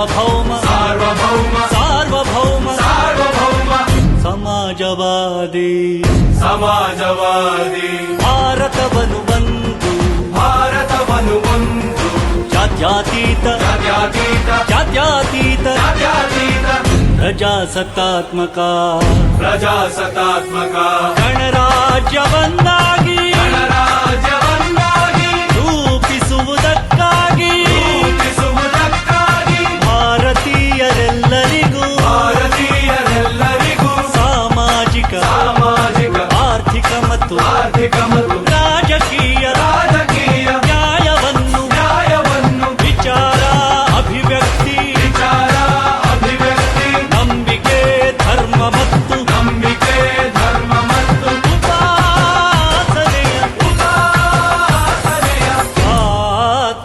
सार्वभौम। सार्वभौम। सार्वभौम। सार्वभौम। समाजवादी। समाजवादी। भारतवनु बन्धु। भारतवनु बन्धु। जात्यातीत। जात्यातीत। जात्यातीत। जात्यातीत। प्रजासत्तात्मका। प्रजासत्तात्मका। गणराज्यवन्दागी।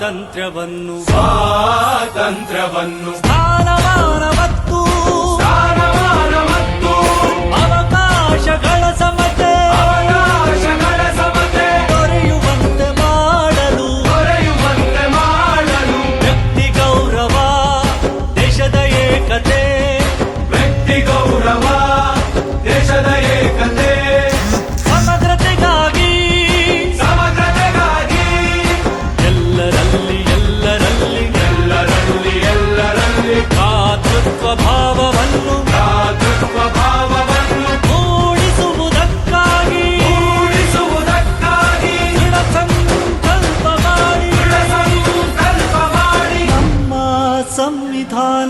ಸ್ವಾತಂತ್ರ್ಯವನ್ನು. ಸ್ವಾತಂತ್ರ್ಯವನ್ನು.